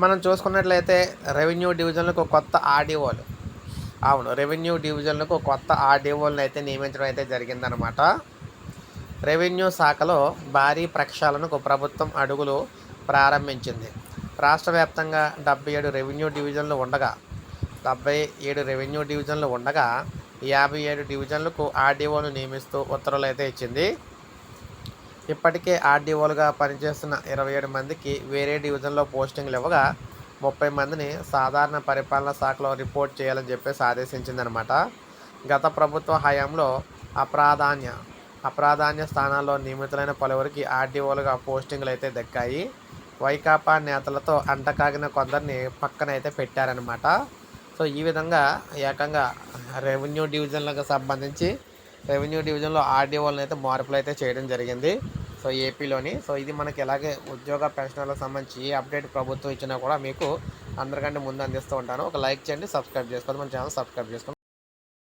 మనం చూసుకున్నట్లయితే రెవెన్యూ డివిజన్లకు కొత్త ఆర్డీఓలు. అవును రెవెన్యూ డివిజన్లకు కొత్త ఆర్డీఓలను అయితే నియమించడం అయితే జరిగిందనమాట రెవెన్యూ శాఖలో భారీ ప్రక్షాళనకు ప్రభుత్వం అడుగులు ప్రారంభించింది. రాష్ట్ర వ్యాప్తంగా డెబ్బై ఏడు రెవెన్యూ డివిజన్లు ఉండగా డెబ్బై ఏడు రెవెన్యూ డివిజన్లు ఉండగా యాభై ఏడు డివిజన్లకు ఆర్డీఓను నియమిస్తూ ఉత్తర్వులు అయితే ఇచ్చింది. ఇప్పటికే ఆర్డీఓలుగా పనిచేస్తున్న ఇరవై ఏడు మందికి వేరే డివిజన్లో పోస్టింగ్లు ఇవ్వగా ముప్పై మందిని సాధారణ పరిపాలనా శాఖలో రిపోర్ట్ చేయాలని చెప్పేసి ఆదేశించిందనమాట. గత ప్రభుత్వ హయాంలో అప్రాధాన్య అప్రాధాన్య స్థానాల్లో నియమితులైన పలువురికి ఆర్డీఓలుగా పోస్టింగ్లు అయితే దక్కాయి. వైకాపా నేతలతో అంటకాగిన కొందరిని పక్కనైతే పెట్టారనమాట. సో ఈ విధంగా ఏకంగా రెవెన్యూ డివిజన్లకు సంబంధించి రెవెన్యూ డివిజన్లో ఆర్డీఓలను అయితే మార్పులు అయితే చేయడం జరిగింది. సో ఏపీలోని సో ఇది మనకి ఎలాగే ఉద్యోగ పెన్షన్లకు సంబంధించి అప్డేట్ ప్రభుత్వం ఇచ్చినా కూడా మీకు అందరికంటే ముందు అందిస్తూ ఉంటాను. ఒక లైక్ చేయండి సబ్స్క్రైబ్ చేసుకోండి మన ఛానల్ సబ్స్క్రైబ్ చేసుకోండి.